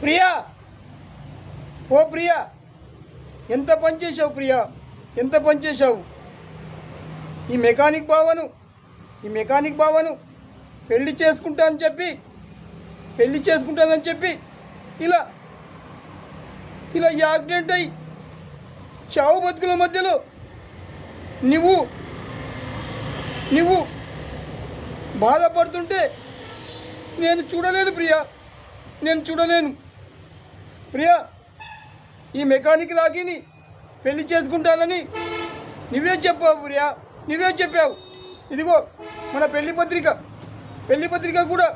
ప్రియా! ఓ ప్రియా! ఎంత పని చేసావు ప్రియా? ఎంత పనిచేసావు ఈ మెకానిక్ బావను ఈ మెకానిక్ బావను పెళ్ళి చేసుకుంటానని చెప్పి పెళ్ళి చేసుకుంటానని చెప్పి ఇలా ఇలా యాక్సిడెంట్ అయ్యి చావు బతుకుల మధ్యలో నువ్వు నువ్వు బాధపడుతుంటే నేను చూడలేను ప్రియా నేను చూడలేను. ప్రియా ఈ మెకానిక్ రాగిని పెళ్ళి చేసుకుంటానని నువ్వే చెప్పావు ప్రియా నువ్వే చెప్పావు. ఇదిగో మన పెళ్ళి పత్రిక పెళ్ళి పత్రిక కూడా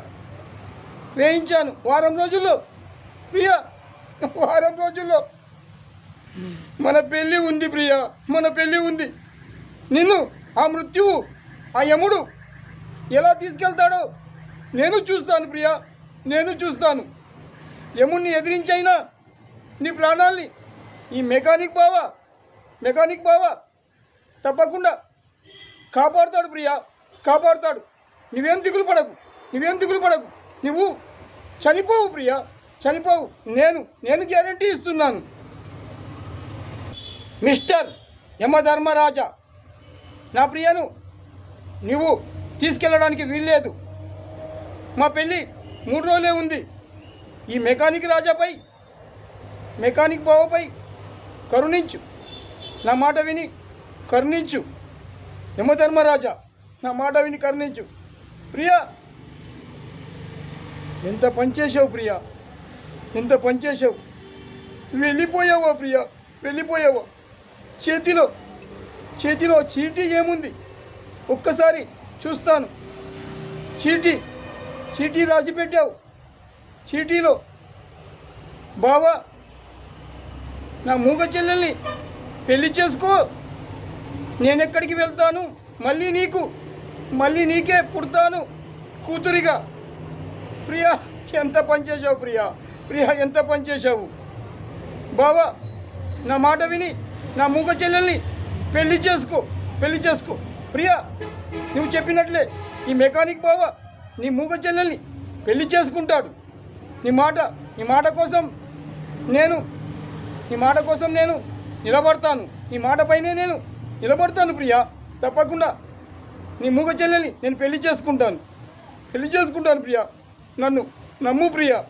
వేయించాను. వారం రోజుల్లో ప్రియా వారం రోజుల్లో. మన పెళ్ళి ఉంది ప్రియా మన పెళ్ళి ఉంది. నిన్ను ఆ మృత్యువు ఆ యముడు ఎలా తీసుకెళ్తాడో నేను చూస్తాను ప్రియా నేను చూస్తాను. యముడిని ఎదిరించైనా నీ ప్రాణాల్ని ఈ మెకానిక్ బావా మెకానిక్ బావా తప్పకుండా కాపాడుతాడు ప్రియా కాపాడుతాడు. నువ్వేం దిగులు పడకు నువ్వేం దిగులు పడకు. నువ్వు చనిపోవు ప్రియా చనిపోవు. నేను నేను గ్యారంటీ ఇస్తున్నాను. మిస్టర్ యమధర్మరాజా నా ప్రియను నువ్వు తీసుకెళ్ళడానికి వీల్లేదు. మా పెళ్ళి మూడు రోజులే ఉంది. ఈ మెకానిక్ రాజాపై మెకానిక్ బావపై కరుణించు. నా మాట విని కరుణించు. యమధర్మరాజా నా మాట విని కరుణించు. ప్రియా! ఎంత పనిచేసావు ప్రియా? ఎంత పనిచేసావు వెళ్ళిపోయావా ప్రియా? వెళ్ళిపోయావా? చేతిలో చేతిలో చీటీ ఏముంది? ఒక్కసారి చూస్తాను. చీటీ చీటీ రాసి పెట్టావు చీటీలో. బావా నా మూగ చెల్లెల్ని పెళ్ళి చేసుకో. నేను ఎక్కడికి వెళ్తాను? మళ్ళీ నీకు మళ్ళీ నీకే పుడతాను కూతురిగా. ప్రియా ఎంత పనిచేసావు ప్రియా? ప్రియా ఎంత పనిచేసావు బావా నా మాట విని నా మూగ చెల్లెల్ని పెళ్ళి చేసుకో పెళ్ళి చేసుకో. ప్రియా నువ్వు చెప్పినట్లే ఈ మెకానిక్ బావా నీ మూగ చెల్లెల్ని పెళ్ళి చేసుకుంటాడు. నీ మాట నీ మాట కోసం నేను నీ మాట కోసం నేను నిలబడతాను. నీ మాటపైనే నేను నిలబడతాను ప్రియా. తప్పకుండా నీ మూగ చెల్లెని నేను పెళ్ళి చేసుకుంటాను. పెళ్ళి చేసుకుంటాను ప్రియా. నన్ను నమ్ము ప్రియా.